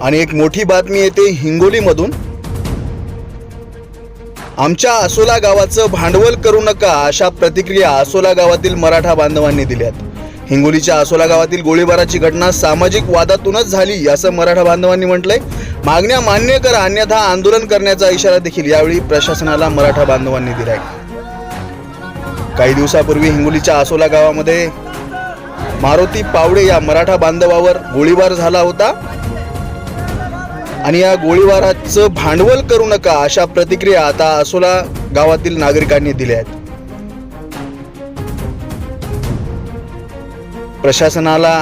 आणि एक मोठी बातमी येते हिंगोलीमधून. आमच्या आसोला गावाचं भांडवल करू नका अशा प्रतिक्रिया आसोला गावातील मराठा बांधवांनी दिल्यात. हिंगोलीच्या आसोला गावातील गोळीबाराची घटना सामाजिक वादातूनच झाली असं मराठा बांधवांनी म्हटलंय. मागण्या मान्य करा अन्यथा आंदोलन करण्याचा इशारा देखील यावेळी प्रशासनाला मराठा बांधवांनी दिलाय. काही दिवसापूर्वी हिंगोलीच्या आसोला गावामध्ये मारुती पावडे या मराठा बांधवावर गोळीबार झाला होता. आणि या गोळीबाराचं भांडवल करू नका अशा प्रतिक्रिया आता असोला गावातील नागरिकांनी दिल्या आहेत. प्रशासनाला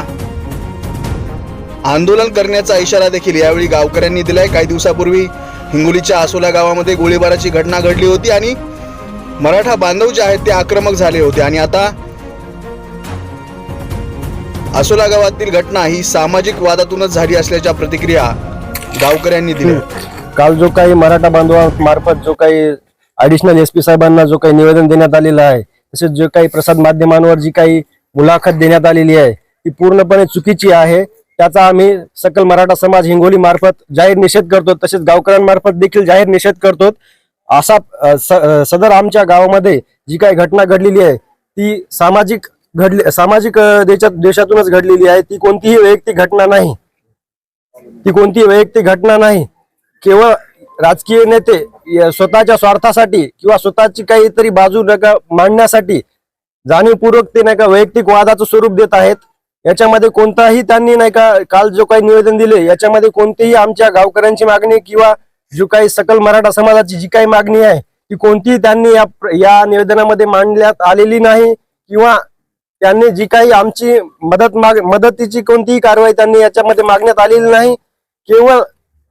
आंदोलन करण्याचा इशारा देखील यावेळी गावकऱ्यांनी दिलाय. काही दिवसापूर्वी हिंगोलीच्या आसोला गावामध्ये गोळीबाराची घटना घडली होती आणि मराठा बांधव जे आहेत ते आक्रमक झाले होते. आणि आता आसोला गावातील घटना ही सामाजिक वादातूनच झाली असल्याच्या प्रतिक्रिया गावकऱ्यांनी दिले. काल जो काही मराठा बांधवांमार्फत जो काही ऍडिशनल एस पी साहेबांना जो काही निवेदन देण्यात आलेलं आहे तसेच जो काही प्रसाद माध्यमांवर जी काही मुलाखत देण्यात आलेली आहे ती पूर्णपणे चुकीची आहे. त्याचा आम्ही सकल मराठा समाज हिंगोली मार्फत जाहीर निषेध करतो तसेच गावकऱ्यांमार्फत देखील जाहीर निषेध करतो. असा स- सदर आमच्या गावामध्ये जी काही घटना घडलेली आहे ती सामाजिक घडली सामाजिक देशात देशातूनच घडलेली आहे. ती कोणतीही वैयक्तिक घटना नाही. ती कोणती वैयक्तिक घटना नाही केवळ राजकीय नेते स्वतःच्या स्वार्थासाठी किंवा स्वतःची काहीतरी बाजू नका मांडण्यासाठी जाणीवपूर्वक ते नाही का वैयक्तिक वादाचं स्वरूप देत आहेत. याच्यामध्ये कोणताही त्यांनी नाही का काल जो काही निवेदन दिले याच्यामध्ये कोणतीही आमच्या गावकऱ्यांची मागणी किंवा जो काही सकल मराठा समाजाची जी काही मागणी आहे ती कोणतीही त्यांनी या या निवेदनामध्ये मांडण्यात आलेली नाही किंवा त्यांनी जी काही आमची मदत माग मदतीची कोणतीही कारवाई त्यांनी याच्यामध्ये मागण्यात आलेली नाही. केवळ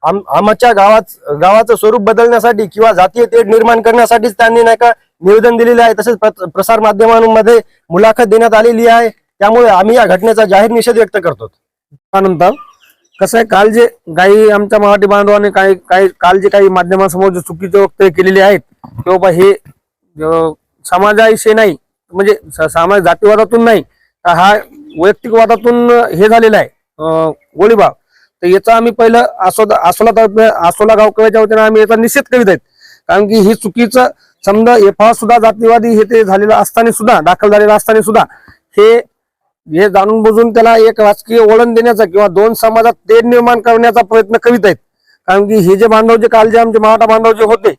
आम- आमच्या गावात गावाचं स्वरूप बदलण्यासाठी किंवा जातीय तेढ निर्माण करण्यासाठीच त्यांनी नाही का निवेदन दिलेले आहे. तसेच प्र- प्रसार माध्यमांमध्ये मुलाखत देण्यात आलेली आहे. त्यामुळे आम्ही या घटनेचा जाहीर निषेध व्यक्त करतो. त्यानंतर कसं आहे? काल जे काही आमच्या मराठी बांधवांनी काही काही काल जे काही माध्यमांसमोर जे चुकीचे वक्तव्य केलेले आहेत की बाबा हे समाजाविषयी नाही म्हणजे स- सामाजिक जातीवादातून नाही हा वैयक्तिकवादातून हे झालेला आहे. अं, गोळीबार. तर याचा आम्ही पहिलं आसोदा आसोला तालुक्या आसोला गावकऱ्याच्या वतीनं आम्ही याचा निषेध करीत आहेत. कारण की ही चुकीचं समजा एफ सुद्धा जातीवादी हे ते झालेलं असताना सुद्धा दाखल झालेलं असताना सुद्धा हे हे जाणून बुजून त्याला एक राजकीय वळण देण्याचा किंवा दोन समाजात तेढ निर्माण करण्याचा प्रयत्न करीत आहेत. कारण की हे जे बांधव जे काल जे आमचे मराठा बांधव जे होते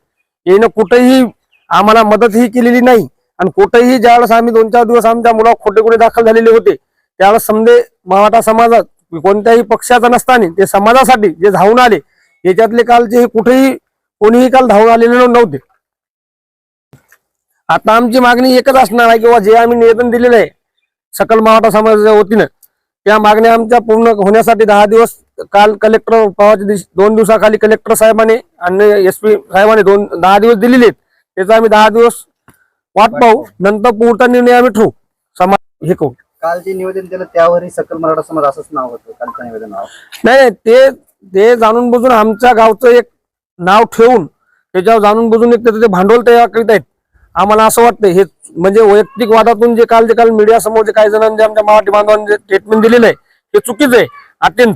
यानं कुठेही आम्हाला मदतही केलेली नाही. आणि कुठेही ज्यावेळेस आम्ही दोन चार दिवस आमच्या मुला खोटे खोटे दाखल झालेले होते त्यावेळेस समजे मराठा समाजात कोणत्याही पक्षाचा नसताना ते समाजासाठी जे धावून आले याच्यातले कालचे हे कुठेही कोणीही काल धावून आलेले नव्हते. आता आमची मागणी एकच असणार आहे किंवा जे आम्ही निवेदन दिलेलं आहे सकल मराठा समाजाच्या वतीनं त्या मागण्या आमच्या पूर्ण होण्यासाठी दहा दिवस काल कलेक्टर परवाच्या दिवशी दोन दिवसाखाली कलेक्टर साहेबांनी आणि एस पी साहेबांनी दोन दहा दिवस दिलेले आहेत. त्याचा आम्ही दहा दिवस वाट पाहू. नंतर पुढचा निर्णय आम्ही ठेवू समाज हे करू. काल जे निवेदन दिलं त्यावरही सकल मराठा समाज असंच नाव होतं कालच्या निवेदनावर नाही नाही ते ते जाणून बुजून आमच्या गावचं एक नाव ठेवून त्याच्यावर जाणून बुजून एक त्याचं ते भांडवल तयार करीत आहेत आम्हाला असं वाटतं हे म्हणजे वैयक्तिक वादातून जे काल जे काल मीडिया समोर जे काही जणांनी जे आमच्या मराठी बांधवांनी स्टेटमेंट दिलेलं आहे ते चुकीचं आहे अत्यंत.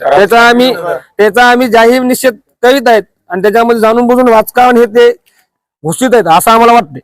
त्याचा आम्ही त्याचा आम्ही जाहीर निषेध करीत आहेत आणि त्याच्यामध्ये जाणून बुजून राजकारण हे ते घोषित आहेत असं आम्हाला वाटते